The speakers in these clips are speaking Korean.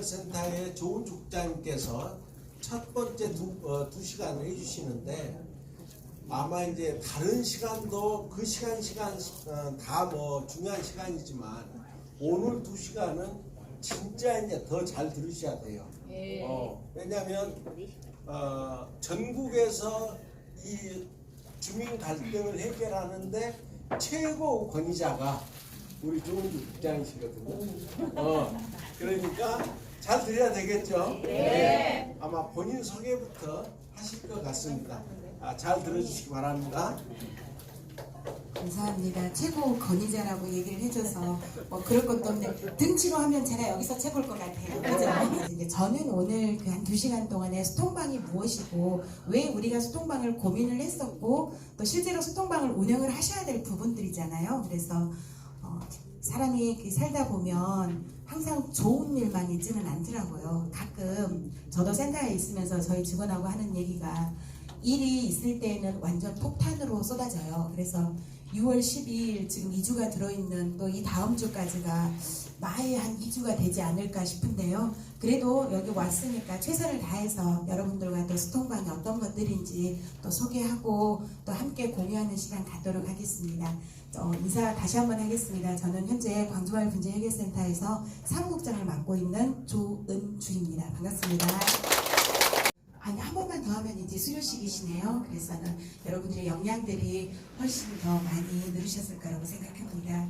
해결센터의 좋은 국장님께서 첫 번째 두, 어, 두 시간을 해주시는데 아마 이제 다른 시간도 그 시간 시간 어, 다뭐 중요한 시간이지만 오늘 두 시간은 진짜 이제 더 잘 들으셔야 돼요. 예. 어, 왜냐하면 어, 전국에서 이 주민 갈등을 해결하는데 최고 권위자가 우리 조은주 국장이시거든요. 어, 그러니까 잘 들어야 되겠죠? 네. 아마 본인 소개부터 하실 것 같습니다. 아, 잘 들어주시기 바랍니다. 감사합니다. 최고 권위자라고 얘기를 해줘서 뭐 그럴 것도 없는데 등치로 하면 제가 여기서 최고일 것 같아요. 그죠? 이제 저는 오늘 그 한 두 시간 동안에 소통방이 무엇이고 왜 우리가 소통방을 고민을 했었고 또 실제로 소통방을 운영을 하셔야 될 부분들이잖아요. 그래서 어, 사람이 그 살다 보면 항상 좋은 일만 있지는 않더라고요. 가끔 저도 센터에 있으면서 저희 직원하고 하는 얘기가 일이 있을 때는 완전 폭탄으로 쏟아져요. 그래서 6월 12일 지금 2주가 들어있는 또 이 다음 주까지가 마에 한 2주가 되지 않을까 싶은데요. 그래도 여기 왔으니까 최선을 다해서 여러분들과 또 소통방이 어떤 것들인지 또 소개하고 또 함께 공유하는 시간 갖도록 하겠습니다. 어, 인사 다시 한번 하겠습니다. 저는 현재 광주마을 분재해결센터에서 사무국장을 맡고 있는 조은주입니다. 반갑습니다. 아니 한 번만 더 하면 이제 수료식이시네요. 그래서는 여러분들의 역량들이 훨씬 더 많이 늘으셨을 거라고 생각합니다.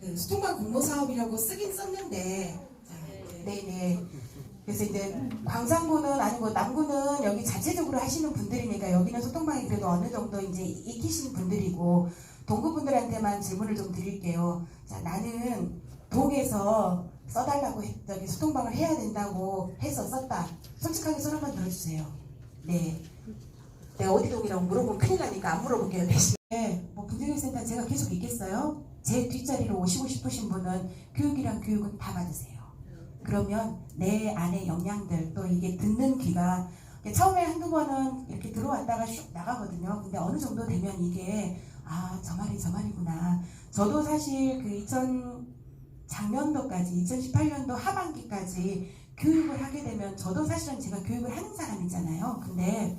그 수통방 공모 사업이라고 쓰긴 썼는데 자, 네네. 그래서 이제 광산구는 아니고 남구는 여기 자체적으로 하시는 분들이니까 여기는 소통방이 그래도 어느 정도 이제 익히신 분들이고 동구분들한테만 질문을 좀 드릴게요. 자 나는 동에서 써달라고 했, 저기 소통방을 해야 된다고 해서 썼다. 솔직하게 손 한번 들어주세요. 네. 내가 어디 동이라고 물어보면 큰일 나니까 안 물어볼게요. 대신에 뭐 분쟁센터 제가 계속 있겠어요? 제 뒷자리로 오시고 싶으신 분은 교육이랑 교육은 다 받으세요. 그러면 내 안의 역량들 또 이게 듣는 귀가 처음에 한두 번은 이렇게 들어왔다가 슉 나가거든요. 근데 어느 정도 되면 이게 아 저 말이 저 말이구나. 저도 사실 그 2000, 작년도까지 2018년도 하반기까지 교육을 하게 되면 저도 사실은 제가 교육을 하는 사람이잖아요. 근데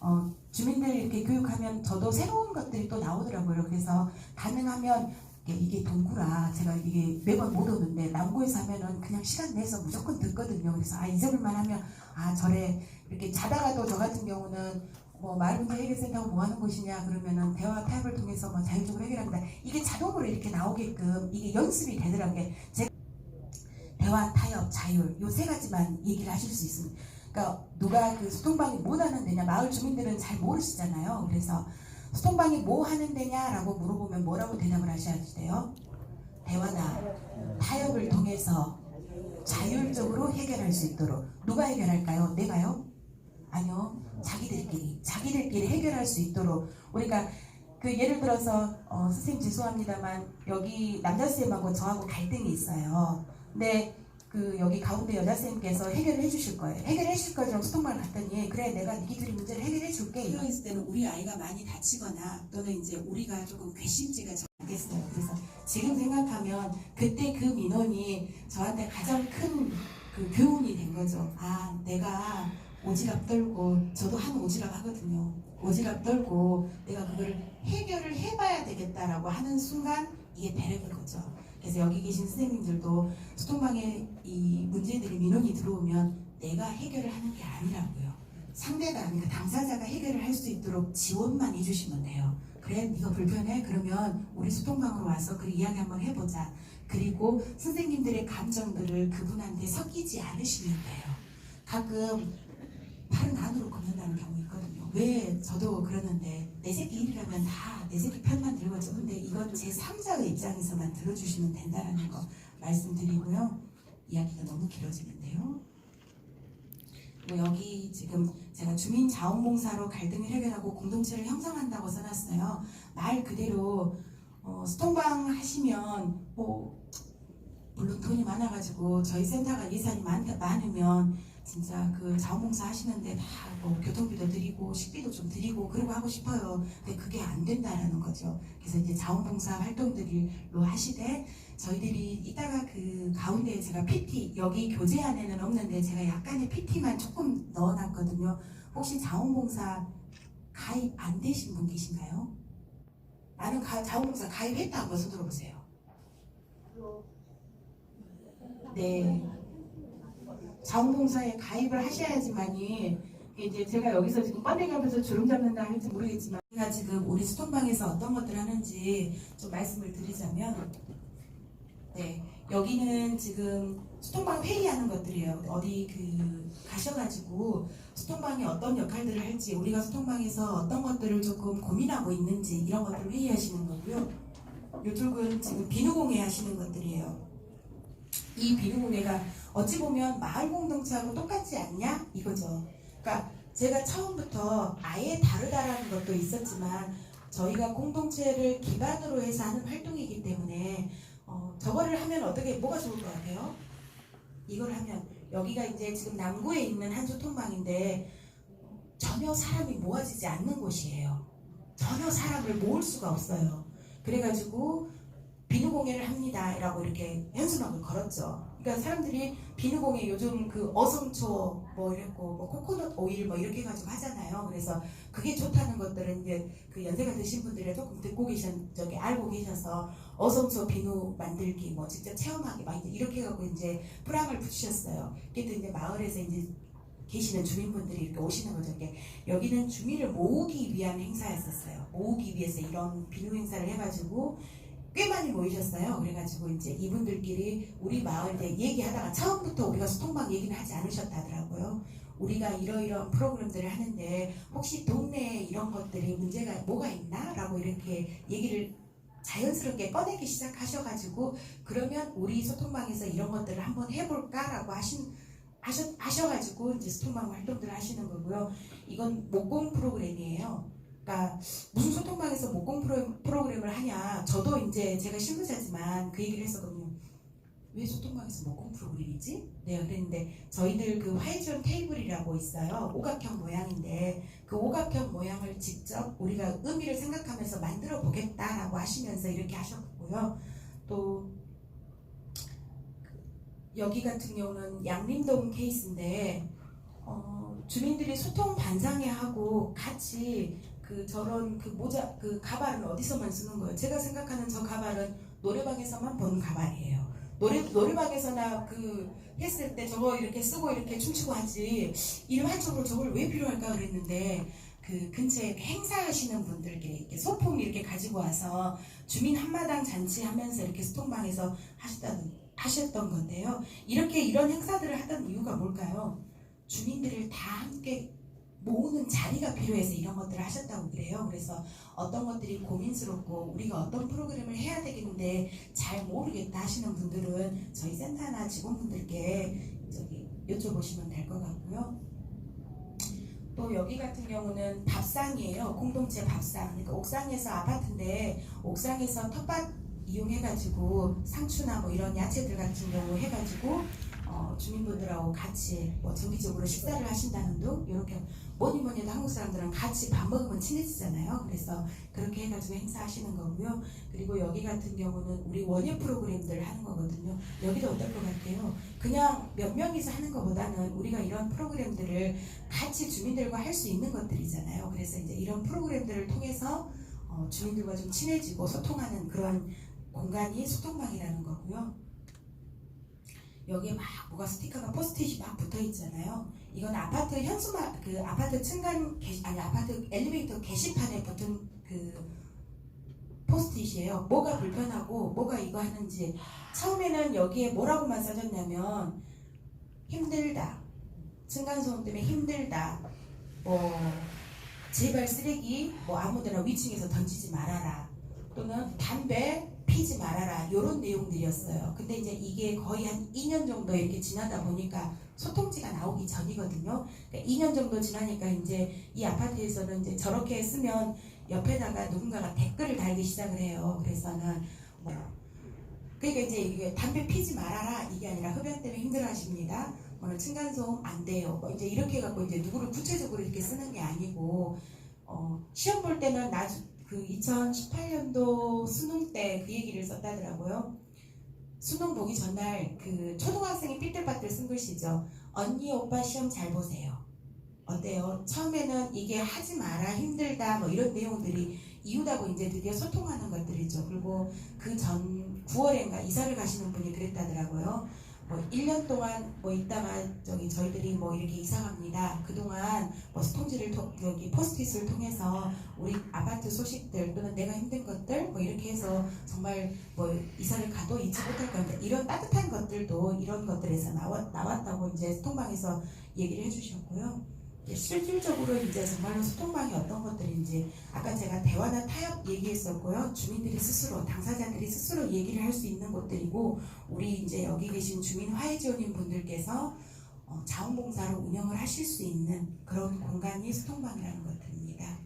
어, 주민들 이렇게 교육하면 저도 새로운 것들이 또 나오더라고요. 그래서 가능하면 이게, 이게 동구라 제가 이게 매번 못 오는데 남구에서 하면은 그냥 시간 내서 무조건 듣거든요. 그래서 아 잊어볼만 하면 아 저래 이렇게 자다가도 저 같은 경우는 뭐 마을문제 해결센터가 뭐 하는 곳이냐 그러면은 대화 타협을 통해서 뭐 자율적으로 해결합니다. 이게 자동으로 이렇게 나오게끔 이게 연습이 되더라고요. 제가 대화, 타협, 자율 요 세 가지만 얘기를 하실 수 있습니다. 그러니까 누가 그 소통방이 뭐 하는 데냐 마을 주민들은 잘 모르시잖아요. 그래서 소통방이 뭐 하는 데냐라고 물어보면 뭐라고 대답을 하셔야 돼요? 대화나 타협을 통해서 자율적으로 해결할 수 있도록 누가 해결할까요? 내가요? 아니요. 자기들끼리 자기들끼리 해결할 수 있도록 우리가 그 예를 들어서 어, 선생님 죄송합니다만 여기 남자 쌤하고 저하고 갈등이 있어요. 근데 그 여기 가운데 여자 쌤께서 해결을 해주실 거예요. 해결해 주실 거죠. 소통방을 갔더니 그래 내가 니들이 문제를 해결해 줄게. 이런 있을 때는 우리 아이가 많이 다치거나 또는 이제 우리가 조금 괘씸죄가 잘겠어요. 그래서 지금 생각하면 그때 그 민원이 저한테 가장 큰 그 교훈이 된 거죠. 아 내가 오지랖 떨고 저도 한 오지랖 하거든요. 오지랖 떨고 내가 그거를 해결을 해봐야 되겠다라고 하는 순간 이게 배려인 거죠. 그래서 여기 계신 선생님들도 소통방에 이 문제들이 민원이 들어오면 내가 해결을 하는 게 아니라고요. 상대가 아니라 당사자가 해결을 할 수 있도록 지원만 해주시면 돼요. 그래, 네가 불편해? 그러면 우리 소통방으로 와서 그 이야기 한번 해보자. 그리고 선생님들의 감정들을 그분한테 섞이지 않으시면 돼요. 가끔 팔은 안으로 걷는다는 경우 있거든요. 왜 저도 그러는데 내 새끼 일이라면 다 내 새끼 편만 들거죠. 근데 이건 제 3자의 입장에서만 들어주시면 된다는 거 말씀드리고요. 이야기가 너무 길어지는데요. 뭐 여기 지금 제가 주민 자원봉사로 갈등을 해결하고 공동체를 형성한다고 써놨어요. 말 그대로 어, 스톤방 하시면 뭐 물론 돈이 많아가지고 저희 센터가 예산이 많, 많으면 진짜 그 자원봉사 하시는데 다 뭐 교통비도 드리고 식비도 좀 드리고 그러고 하고 싶어요. 근데 그게 안 된다라는 거죠. 그래서 이제 자원봉사 활동들로 하시되 저희들이 이따가 그 가운데 제가 PT 여기 교재 안에는 없는데 제가 약간의 PT만 조금 넣어놨거든요. 혹시 자원봉사 가입 안 되신 분 계신가요? 나는 가, 자원봉사 가입했다 한번 손 들어 보세요. 네. 자원봉사에 가입을 하셔야지만이 이제 제가 여기서 지금 뻔데가면서 주름 잡는다 할지 모르겠지만 제가 지금 우리 수통방에서 어떤 것들을 하는지 좀 말씀을 드리자면 네 여기는 지금 수통방 회의하는 것들이에요. 어디 그 가셔가지고 수통방이 어떤 역할들을 할지 우리가 수통방에서 어떤 것들을 조금 고민하고 있는지 이런 것들을 회의하시는 거고요. 이쪽은 지금 비누공예 하시는 것들이에요. 이 비누공예가 어찌 보면 마을 공동체하고 똑같지 않냐 이거죠. 그러니까 제가 처음부터 아예 다르다라는 것도 있었지만 저희가 공동체를 기반으로 해서 하는 활동이기 때문에 어, 저거를 하면 어떻게 뭐가 좋을 것 같아요? 이걸 하면 여기가 이제 지금 남구에 있는 한소통방인데 전혀 사람이 모아지지 않는 곳이에요. 전혀 사람을 모을 수가 없어요. 그래가지고 비누 공예를 합니다라고 이렇게 현수막을 걸었죠. 그러니까 사람들이 비누공예 요즘 그 어성초 뭐 이랬고 뭐 코코넛 오일 뭐 이렇게 해가지고 하잖아요. 그래서 그게 좋다는 것들은 이제 그 연세가 드신 분들이 조금 듣고 계신 저기 알고 계셔서 어성초 비누 만들기 뭐 직접 체험하기 막 이렇게 해갖고 이제 프랑을 붙이셨어요. 그래도 이제 마을에서 이제 계시는 주민분들이 이렇게 오시는 거죠. 이렇게 여기는 주민을 모으기 위한 행사였었어요. 모으기 위해서 이런 비누 행사를 해가지고 꽤 많이 모이셨어요. 그래가지고 이제 이분들끼리 우리 마을 내 얘기하다가 처음부터 우리가 수통방 얘기는 하지 않으셨다더라고요. 우리가 이러이러한 프로그램들을 하는데 혹시 동네에 이런 것들이 문제가 뭐가 있나? 라고 이렇게 얘기를 자연스럽게 꺼내기 시작하셔가지고 그러면 우리 소통방에서 이런 것들을 한번 해볼까라고 하신 하셔, 하셔가지고 이제 소통방 활동들을 하시는 거고요. 이건 목공 프로그램이에요. 그러니까 무슨 소통방에서 목공 프로, 프로그램을 하냐. 저도 이제 제가 신고자지만 그 얘기를 했었거든요. 왜 소통방에서 목공 프로그램이지? 네, 그랬는데 저희들 그 화이전 테이블이라고 있어요. 오각형 모양인데 그 오각형 모양을 직접 우리가 의미를 생각하면서 만들어 보겠다라고 하시면서 이렇게 하셨고요. 또 여기 같은 경우는 양림동 케이스인데 어, 주민들이 소통 반상회 하고 같이 그 저런 그 모자 그 가발은 어디서만 쓰는 거예요? 제가 생각하는 저 가발은 노래방에서만 보는 가발이에요. 노래 노래방에서나 그 했을 때 저거 이렇게 쓰고 이렇게 춤추고 하지 일반적으로 저걸 왜 필요할까 그랬는데 그 근처에 행사하시는 분들끼리 이렇게 소품 이렇게 가지고 와서 주민 한마당 잔치 하면서 이렇게 수통방에서 하셨던 하셨던 건데요. 이렇게 이런 행사들을 하던 이유가 뭘까요? 주민들을 다 함께 모으는 자리가 필요해서 이런 것들을 하셨다고 그래요. 그래서 어떤 것들이 고민스럽고 우리가 어떤 프로그램을 해야 되겠는데 잘 모르겠다 하시는 분들은 저희 센터나 직원분들께 저기 여쭤보시면 될 것 같고요. 또 여기 같은 경우는 밥상이에요. 공동체 밥상. 그러니까 옥상에서 아파트인데 옥상에서 텃밭 이용해가지고 상추나 뭐 이런 야채들 같은 경우 해가지고 어, 주민분들하고 같이 뭐 정기적으로 식사를 하신다는 둥 이렇게 뭐니 뭐니 해도 한국 사람들은 같이 밥 먹으면 친해지잖아요. 그래서 그렇게 해가지고 행사하시는 거고요. 그리고 여기 같은 경우는 우리 원예 프로그램들을 하는 거거든요. 여기도 어떨 것 같아요? 그냥 몇 명이서 하는 것보다는 우리가 이런 프로그램들을 같이 주민들과 할 수 있는 것들이잖아요. 그래서 이제 이런 프로그램들을 통해서 어, 주민들과 좀 친해지고 소통하는 그런 공간이 소통방이라는 거고요. 여기에 막 뭐가 스티커가 포스트잇이 막 붙어 있잖아요. 이건 아파트 현수막 그 아파트 층간 게 아니 아파트 엘리베이터 게시판에 붙은 그 포스트잇이에요. 뭐가 불편하고 뭐가 이거 하는지 처음에는 여기에 뭐라고만 써졌냐면 힘들다. 층간소음 때문에 힘들다. 뭐 제발 쓰레기 뭐 아무데나 위층에서 던지지 말아라. 또는 담배 피지 말아라. 이런 내용들이었어요. 근데 이제 이게 거의 한 2년 정도 이렇게 지나다 보니까 소통지가 나오기 전이거든요. 그러니까 2년 정도 지나니까 이제 이 아파트에서는 이제 저렇게 쓰면 옆에다가 누군가가 댓글을 달기 시작을 해요. 그래서는 뭐 그러니까 이제 이게 담배 피지 말아라 이게 아니라 흡연 때문에 힘들어하십니다. 뭐 층간소음 안 돼요. 뭐 이제 이렇게 해갖고 이제 누구를 구체적으로 이렇게 쓰는 게 아니고 어, 시험 볼 때는 나주 그 2018년도 수능 때 그 얘기를 썼다더라고요. 수능 보기 전날 그 초등학생이 삐뚤빠뚤 쓴 글씨죠. 언니 오빠 시험 잘 보세요. 어때요? 처음에는 이게 하지 마라 힘들다 뭐 이런 내용들이 이유다고 이제 드디어 소통하는 것들이죠. 그리고 그 전 9월인가 이사를 가시는 분이 그랬다더라고요. 뭐 1년 동안 뭐 있다가 저기 저희들이 뭐 이렇게 이사 갑니다. 그동안 뭐 스통지를 통, 여기 포스트잇을 통해서 우리 아파트 소식들 또는 내가 힘든 것들 뭐 이렇게 해서 정말 뭐 이사를 가도 잊지 못할 건데 이런 따뜻한 것들도 이런 것들에서 나왔, 나왔다고 이제 소통방에서 얘기를 해주셨고요. 실질적으로 이제 정말로 소통방이 어떤 것들인지 아까 제가 대화나 타협 얘기했었고요. 주민들이 스스로 당사자들이 스스로 얘기를 할 수 있는 곳들이고 우리 이제 여기 계신 주민 화해 지원인 분들께서 어, 자원봉사로 운영을 하실 수 있는 그런 공간이 소통방이라는 것들입니다.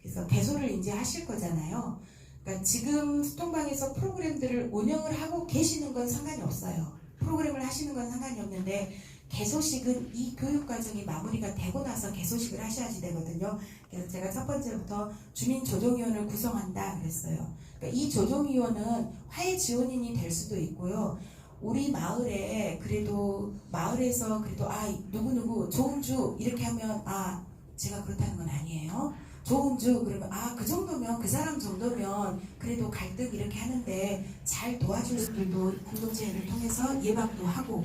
그래서 개소를 이제 하실 거잖아요. 그러니까 지금 소통방에서 프로그램들을 운영을 하고 계시는 건 상관이 없어요. 프로그램을 하시는 건 상관이 없는데 개소식은 이 교육 과정이 마무리가 되고 나서 개소식을 하셔야지 되거든요. 그래서 제가 첫 번째부터 주민 조정위원을 구성한다 그랬어요. 그러니까 이 조정위원은 화해 지원인이 될 수도 있고요. 우리 마을에 그래도 마을에서 그래도 아 누구 누구 조은주 이렇게 하면 아 제가 그렇다는 건 아니에요. 조은주 그러면 아 그 정도면 그 사람 정도면 그래도 갈등 이렇게 하는데 잘 도와줄 수들도 공동체를 통해서 예방도 하고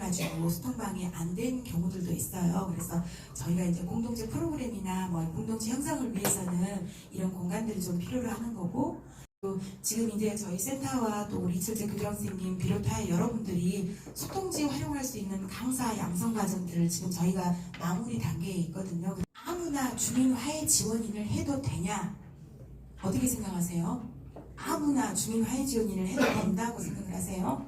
가지고 소통방이 안된 경우들도 있어요. 그래서 저희가 이제 공동체 프로그램이나 뭐 공동체 형성을 위해서는 이런 공간들이 좀 필요로 하는 거고 또 지금 이제 저희 센터와 또 우리 이철재 교장선생님 비롯하여 여러분들이 소통지 활용할 수 있는 강사 양성 과정들을 지금 저희가 마무리 단계에 있거든요. 아무나 주민 화해 지원인을 해도 되냐? 어떻게 생각하세요? 아무나 주민 화해 지원인을 해도 된다고 생각을 하세요?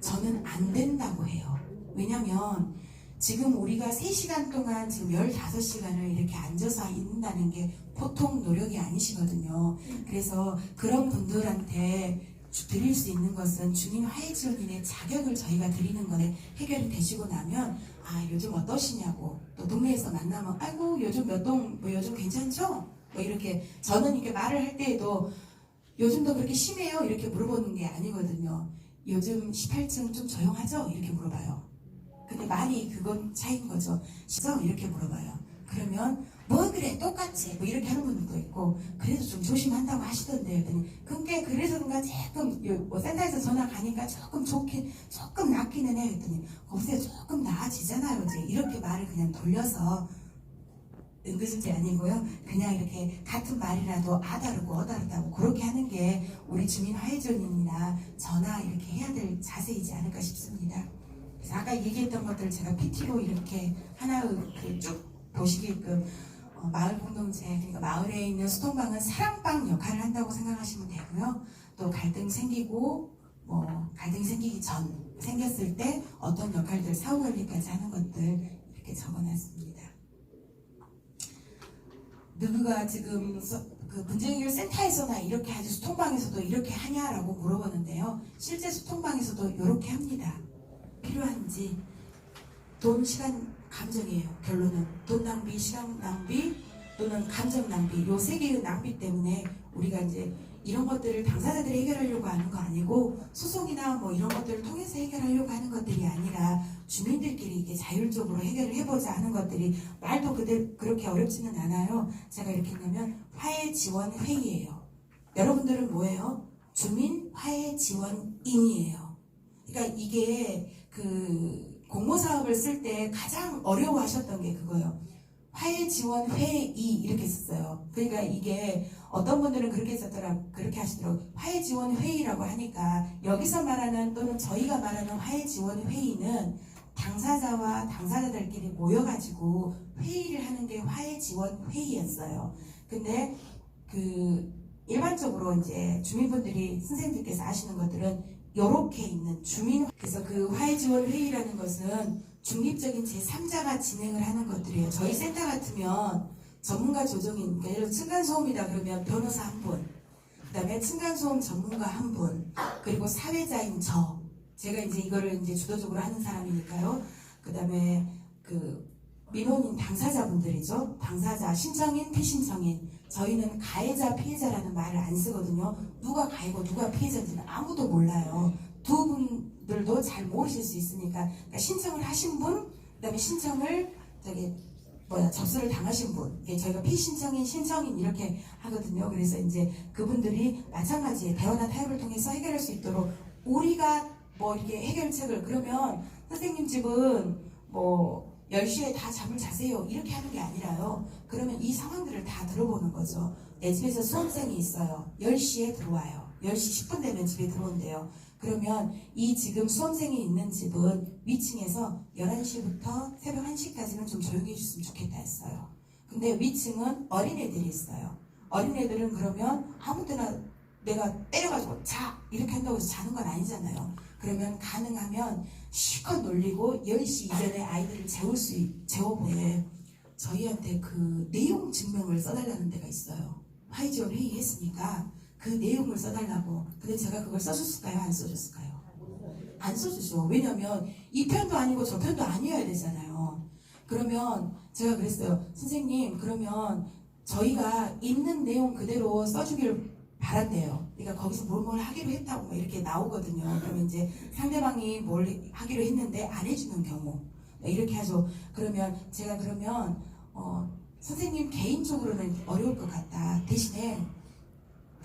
저는 안 된다고 해요. 왜냐면 지금 우리가 3시간 동안 지금 15시간을 이렇게 앉아서 있는다는 게 보통 노력이 아니시거든요. 그래서 그런 분들한테 주- 드릴 수 있는 것은 주민 화해 지원인의 자격을 저희가 드리는 거에 해결이 되시고 나면 아 요즘 어떠시냐고 또 동네에서 만나면 아이고 요즘 몇동 뭐 요즘 괜찮죠? 뭐 이렇게 저는 이렇게 말을 할 때에도 요즘도 그렇게 심해요 이렇게 물어보는 게 아니거든요. 요즘 18층 좀 조용하죠? 이렇게 물어봐요. 근데 많이 그건 차이인 거죠. 시죠? 이렇게 물어봐요. 그러면 뭐 그래 똑같이 뭐 이렇게 하는 분들도 있고 그래도 좀 조심한다고 하시던데 그랬더니 그게 그래서 그런가 조금 요- 뭐 센터에서 전화 가니까 조금 좋긴 조금 낫기는 해 그랬더니 거기서 조금 나아지잖아요 이제 이렇게 말을 그냥 돌려서 은근슬이 아니고요 그냥 이렇게 같은 말이라도 아다르고 어다르다고 그렇게 하는 게 우리 주민 화해전이나 전화 이렇게 해야 될 자세이지 않을까 싶습니다. 그래서 아까 얘기했던 것들 제가 PT로 이렇게 하나 쭉 보시게끔 어, 마을 공동체 그러니까 마을에 있는 소통방은 사랑방 역할을 한다고 생각하시면 되고요. 또 갈등 생기고 뭐 갈등 생기기 전 생겼을 때 어떤 역할들 사후 관리까지 하는 것들 이렇게 적어놨습니다. 누구가 지금 서- 그 문재인을 센터에서나 이렇게 하지 소통방에서도 이렇게 하냐라고 물어보는데요. 실제 소통방에서도 이렇게 합니다. 필요한지 돈, 시간, 감정이에요. 결론은 돈 낭비, 시간 낭비 또는 감정 낭비 요 세 개의 낭비 때문에 우리가 이제 이런 것들을 당사자들이 해결하려고 하는 거 아니고 소송이나 뭐 이런 것들을 통해서 해결하려고 하는 것들이 아니라 주민들끼리 이게 자율적으로 해결을 해보자 하는 것들이 말도 그대 그렇게 어렵지는 않아요. 제가 이렇게 했냐면 화해 지원 회의예요. 여러분들은 뭐예요? 주민 화해 지원인이에요. 그러니까 이게 그 공모 사업을 쓸 때 가장 어려워하셨던 게 그거예요. 화해 지원 회의 이렇게 썼어요. 그러니까 이게 어떤 분들은 그렇게 썼더라 그렇게 하시더라고 요 화해 지원 회의라고 하니까 여기서 말하는 또는 저희가 말하는 화해 지원 회의는 당사자와 당사자들끼리 모여가지고 회의를 하는 게 화해 지원 회의였어요. 근데 그 일반적으로 이제 주민분들이 선생님들께서 아시는 것들은 이렇게 있는 주민 그래서 그 화해 지원 회의라는 것은 중립적인 제3자가 진행을 하는 것들이에요. 저희 센터 같으면 전문가 조정인 그러니까 예를 들어 층간소음이다 그러면 변호사 한 분, 그 다음에 층간소음 전문가 한 분, 그리고 사회자인 저 제가 이제 이거를 이제 주도적으로 하는 사람이니까요. 그 다음에 그 민원인 당사자분들이죠. 당사자 신청인 피신청인 저희는 가해자 피해자라는 말을 안 쓰거든요. 누가 가해고 누가 피해자인지는 아무도 몰라요. 두 분 들도 잘 모르실 수 있으니까 그러니까 신청을 하신 분, 그다음에 신청을 저기 뭐야 접수를 당하신 분, 저희가 피신청인, 신청인 이렇게 하거든요. 그래서 이제 그분들이 마찬가지에 대화나 타협을 통해서 해결할 수 있도록 우리가 뭐 이렇게 해결책을 그러면 선생님 집은 뭐 10시에 다 잠을 자세요. 이렇게 하는 게 아니라요. 그러면 이 상황들을 다 들어보는 거죠. 내 집에서 수험생이 있어요. 10시에 들어와요. 10시 10분 되면 집에 들어온대요. 그러면 이 지금 수험생이 있는 집은 위층에서 11시부터 새벽 1시까지는 좀 조용히 해줬으면 좋겠다 했어요. 근데 위층은 어린애들이 있어요. 어린애들은 그러면 아무 때나 내가 때려가지고 자! 이렇게 한다고 해서 자는 건 아니잖아요. 그러면 가능하면 실컷 놀리고 10시 이전에 아이들을 재울 수, 있- 재워보내 저희한테 그 내용 증명을 써달라는 데가 있어요. 화이지원 회의했으니까 그 내용을 써달라고. 근데 제가 그걸 써줬을까요? 안 써줬을까요? 안 써주죠. 왜냐면 이 편도 아니고 저 편도 아니어야 되잖아요. 그러면 제가 그랬어요. 선생님, 그러면 저희가 있는 내용 그대로 써주길 바란대요. 그러니까 거기서 뭘 뭘 하기로 했다고 막 이렇게 나오거든요. 그러면 이제 상대방이 뭘 하기로 했는데 안 해주는 경우. 네, 이렇게 하죠. 그러면 제가 그러면 어, 선생님 개인적으로는 어려울 것 같다. 대신에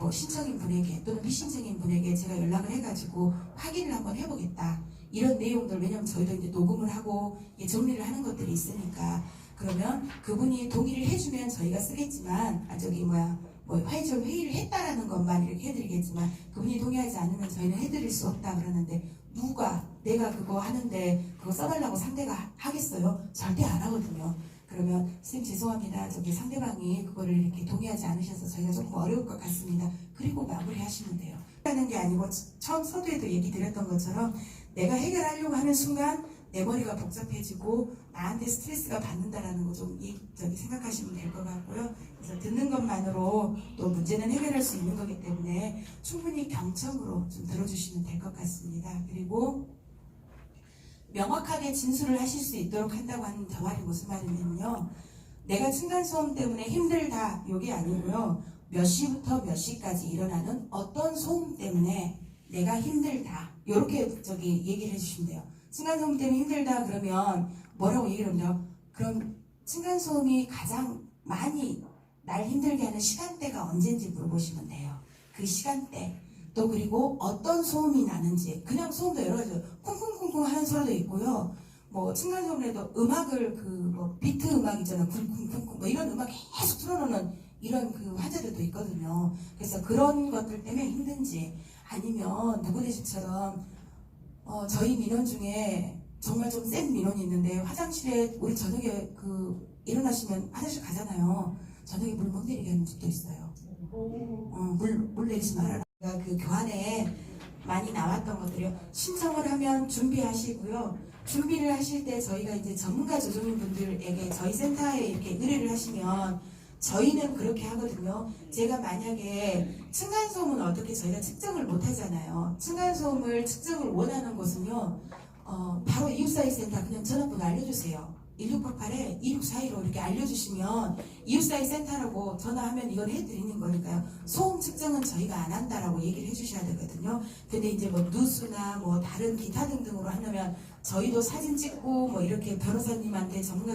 뭐 신청인 분에게 또는 비신청인 분에게 제가 연락을 해가지고 확인을 한번 해보겠다. 이런 내용들 왜냐면 저희도 이제 녹음을 하고 정리를 하는 것들이 있으니까 그러면 그분이 동의를 해주면 저희가 쓰겠지만 아 저기 뭐야 뭐 화해전 회의를 했다라는 것만 이렇게 해드리겠지만 그분이 동의하지 않으면 저희는 해드릴 수 없다 그러는데 누가 내가 그거 하는데 그거 써달라고 상대가 하겠어요? 절대 안 하거든요. 그러면 선생님 죄송합니다. 저기 상대방이 그거를 이렇게 동의하지 않으셔서 저희가 조금 어려울 것 같습니다. 그리고 마무리하시면 돼요. 하는 게 아니고 처음 서두에도 얘기 드렸던 것처럼 내가 해결하려고 하는 순간 내 머리가 복잡해지고 나한테 스트레스가 받는다라는 거 좀 저기 생각하시면 될 것 같고요. 그래서 듣는 것만으로 또 문제는 해결할 수 있는 거기 때문에 충분히 경청으로 좀 들어주시면 될 것 같습니다. 그리고 명확하게 진술을 하실 수 있도록 한다고 하는 저 말이 무슨 말이냐면요. 내가 층간소음 때문에 힘들다 요게 아니고요. 몇 시부터 몇 시까지 일어나는 어떤 소음 때문에 내가 힘들다. 요렇게 저기 얘기를 해주시면 돼요. 층간소음 때문에 힘들다 그러면 뭐라고 얘기를 하면 그럼 층간소음이 가장 많이 날 힘들게 하는 시간대가 언제인지 물어보시면 돼요. 그 시간대. 또 그리고 어떤 소음이 나는지 그냥 소음도 여러 가지 쿵쿵쿵쿵 하는 소리도 있고요. 뭐 층간소음에도 음악을 그 뭐 비트 음악 있잖아요. 쿵쿵쿵쿵 뭐 이런 음악 계속 틀어놓는 이런 그 환자들도 있거든요. 그래서 그런 것들 때문에 힘든지 아니면 누구네 집처럼 어, 저희 민원 중에 정말 좀 센 민원이 있는데 화장실에 우리 저녁에 그 일어나시면 화장실 가잖아요. 저녁에 물 못 내리게 하는 집도 있어요. 어, 물, 물 내리지 말아라. 그 교환에 많이 나왔던 것들이요. 신청을 하면 준비하시고요. 준비를 하실 때 저희가 이제 전문가 조정인 분들에게 저희 센터에 이렇게 의뢰를 하시면 저희는 그렇게 하거든요. 제가 만약에 층간소음은 어떻게 저희가 측정을 못 하잖아요. 층간소음을 측정을 원하는 곳은요. 어, 바로 이웃사회 센터 그냥 전화번호 알려주세요. 1688에 2642로 이렇게 알려주시면 이웃사회 센터라고 전화하면 이걸 해드리는 거니까요. 소음 측정은 저희가 안 한다라고 얘기를 해주셔야 되거든요. 근데 이제 뭐 뉴스나 뭐 다른 기타 등등으로 하려면 저희도 사진 찍고 뭐 이렇게 변호사님한테 전문가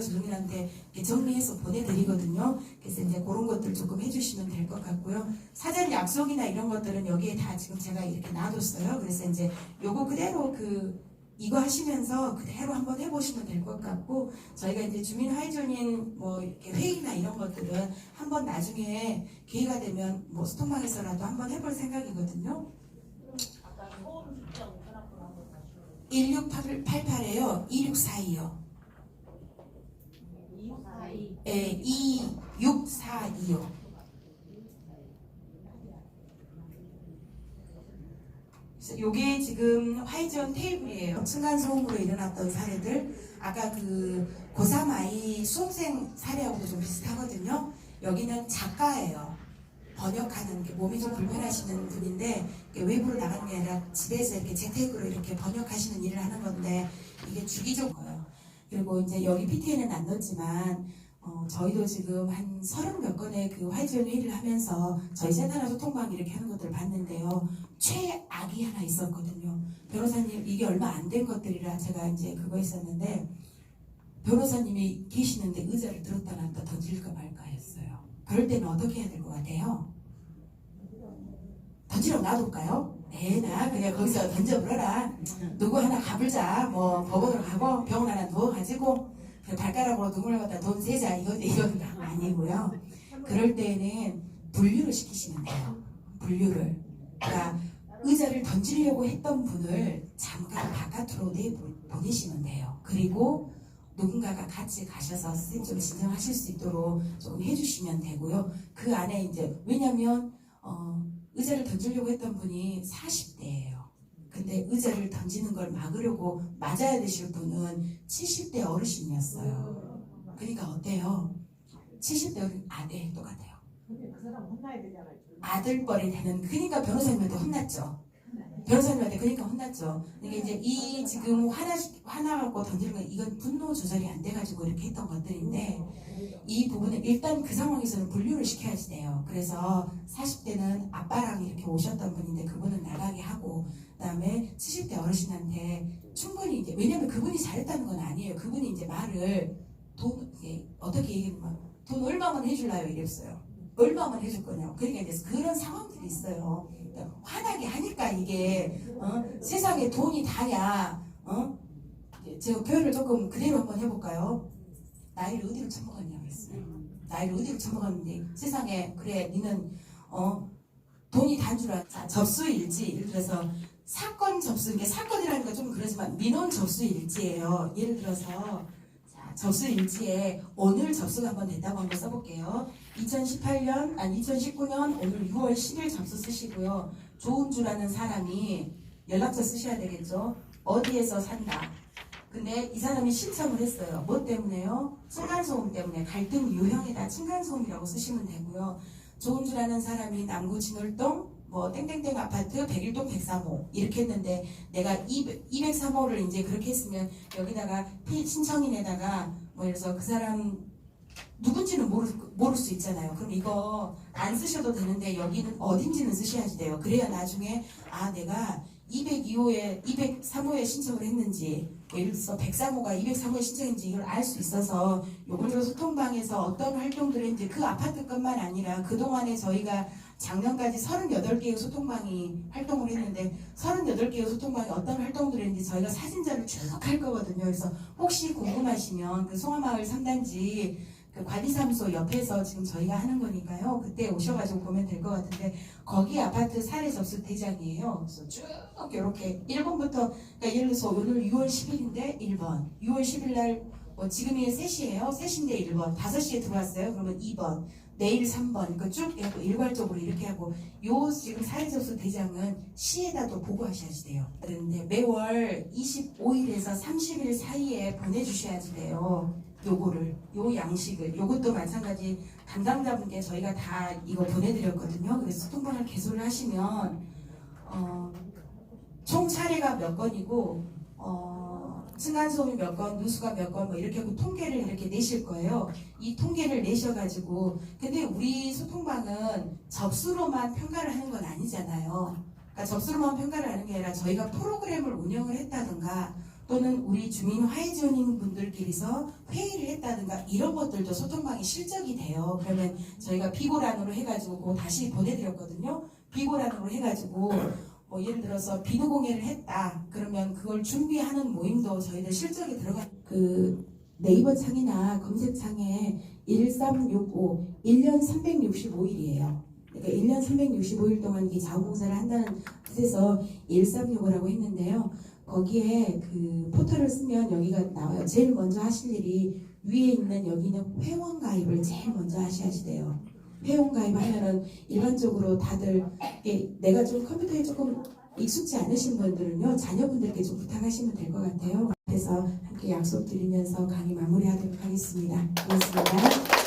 이렇게 정리해서 보내드리거든요. 그래서 이제 그런 것들 조금 해주시면 될 것 같고요. 사전 약속이나 이런 것들은 여기에 다 지금 제가 이렇게 놔뒀어요. 그래서 이제 요거 그대로 그 이거 하시면서 그대로 한번 해보시면 될 것 같고 저희가 이제 주민 하이존인 뭐 이렇게 회의나 이런 것들은 한번 나중에 기회가 되면 뭐 스톡방에서라도 한번 해볼 생각이거든요. 아까 소음 측정 전화번호 한번 다시 1688에요. 2642요. 242 예, 2642요. 그래서 요게 지금 화이전 테이블이에요. 층간소음으로 일어났던 사례들. 아까 그 고3 아이 수험생 사례하고도 좀 비슷하거든요. 여기는 작가예요. 번역하는 게 몸이 좀 불편하시는 분인데 외부로 나가는 게 아니라 집에서 이렇게 재택으로 이렇게 번역하시는 일을 하는 건데 이게 주기적으로요. 그리고 이제 여기 PT에는 안 넣었지만 어, 저희도 지금 한 서른 몇 건의 그 화이트존 회의를 하면서 저희 센터나 소통방 이렇게 하는 것들을 봤는데요. 최악이 하나 있었거든요. 변호사님 이게 얼마 안 된 것들이라 제가 이제 그거 했었는데 변호사님이 계시는데 의자를 들었다 놨다 던질까 말까 했어요. 그럴 때는 어떻게 해야 될 것 같아요? 던지러 놔둘까요? 에나 그냥 거기서 던져버려라. 누구 하나 가불자. 뭐 법원으로 가고 병원 하나 누워가지고 그 발가락으로 누구를 갖다 돈 세자. 이건 이건 아니고요. 그럴 때는 분류를 시키시면 돼요. 분류를. 그러니까 의자를 던지려고 했던 분을 잠깐 바깥으로 내 보내시면 돼요. 그리고 누군가가 같이 가셔서 선생님 좀 진정하실 수 있도록 조금 해주시면 되고요. 그 안에 이제 왜냐면 어, 의자를 던지려고 했던 분이 40대예요. 근데 의자를 던지는 걸 막으려고 맞아야 되실 분은 70대 어르신이었어요. 그러니까 어때요? 70대 어른 아네 똑같아요. 그. 아들뻘이 되는 그러니까 변호사님한테 혼났죠. 변호사님한테 그러니까 혼났죠. 이게 이제 이 지금 화나 화나갖고 던지는 건 이건 분노 조절이 안 돼가지고 이렇게 했던 것들인데 이 부분은 일단 그 상황에서는 분류를 시켜야지 돼요. 그래서 40대는 아빠랑 이렇게 오셨던 분인데 그분은 나가게 하고 그다음에 70대 어르신한테 충분히 이제 왜냐면 그분이 잘했다는 건 아니에요. 그분이 이제 말을 돈 어떻게 얘기하면 돈 얼마만 해줄라요 이랬어요. 얼마만 해줄 거냐고. 그러니까 이제 그런 상황들이 있어요. 화나게 하니까 이게 어? 세상에 돈이 다냐? 어? 제가 표현을 조금 그대로 한번 해볼까요? 나이를 어디로 처먹었냐고 했어요. 나이를 어디로 처먹었는데 세상에 그래 니는 어 돈이 단줄 알아. 자, 접수일지 들어서 사건 접수 이게 사건이라니까 좀 그러지만 민원 접수일지예요. 예를 들어서 자, 접수일지에 오늘 접수가 한번 됐다고 한번 써볼게요. 2018년 아니 2019년 오늘 6월 10일 접수 쓰시고요. 조은주라는 사람이 연락처 쓰셔야 되겠죠. 어디에서 산다. 근데 이 사람이 신청을 했어요. 뭐 때문에요? 층간소음 때문에 갈등 유형에다 층간소음이라고 쓰시면 되고요. 조은주라는 사람이 남구 진월동 뭐 땡땡땡 아파트 101동 103호 이렇게 했는데 내가 200, 203호를 이제 그렇게 했으면 여기다가 피 신청인에다가 뭐 이래서 그 사람 누군지는 모를, 모를 수 있잖아요. 그럼 이거 안 쓰셔도 되는데 여기는 어딘지는 쓰셔야지 돼요. 그래야 나중에 아 내가 202호에 203호에 신청을 했는지 뭐 예를 들어서 103호가 203호에 신청했는지 이걸 알 수 있어서 들어 소통방에서 어떤 활동들을 했는지 그 아파트뿐만 아니라 그동안에 저희가 작년까지 38개의 소통방이 활동을 했는데 38개의 소통방이 어떤 활동들을 했는지 저희가 사진자를 쭉 할 거거든요. 그래서 혹시 궁금하시면 그 송화마을 3단지 그 관리사무소 옆에서 지금 저희가 하는 거니까요. 그때 오셔가지고 보면 될 것 같은데 거기 아파트 사례 접수 대장이에요. 그래서 쭉 이렇게 1번부터 그러니까 예를 들어서 오늘 6월 10일인데 1번, 6월 10일 날 뭐 지금이 3시예요. 3시인데 1번, 5시에 들어왔어요. 그러면 2번, 내일 3번, 그쭉 해갖고 일괄적으로 이렇게 하고 요 지금 사례 접수 대장은 시에다도 보고하셔야지 돼요. 그런데 매월 25일에서 30일 사이에 보내주셔야지 돼요. 요거를 요 양식을 요것도 마찬가지 담당자분께 저희가 다 이거 보내드렸거든요. 그래서 소통방을 개소를 하시면 어, 총 사례가 몇 건이고 어, 층간소음이 몇 건, 누수가 몇 건, 뭐 이렇게 하고 통계를 이렇게 내실 거예요. 이 통계를 내셔가지고 근데 우리 소통방은 접수로만 평가를 하는 건 아니잖아요. 그러니까 접수로만 평가를 하는 게 아니라 저희가 프로그램을 운영을 했다든가 또는 우리 주민 화해 지원인 분들끼리서 회의를 했다든가 이런 것들도 소통방이 실적이 돼요. 그러면 저희가 비고란으로 해가지고 다시 보내드렸거든요. 비고란으로 해가지고 뭐 예를 들어서 비누공예를 했다. 그러면 그걸 준비하는 모임도 저희들 실적이 들어가. 그 네이버 창이나 검색창에 1365 1년 365일이에요. 그러니까 1년 365일 동안 이 자원봉사를 한다는 뜻에서 1365라고 했는데요. 거기에 그 포털을 쓰면 여기가 나와요. 제일 먼저 하실 일이 위에 있는 여기는 회원 가입을 제일 먼저 하셔야지 돼요. 회원 가입하면은 일반적으로 다들 내가 좀 컴퓨터에 조금 익숙지 않으신 분들은요 자녀분들께 좀 부탁하시면 될 것 같아요. 그래서 함께 약속 드리면서 강의 마무리하도록 하겠습니다. 고맙습니다.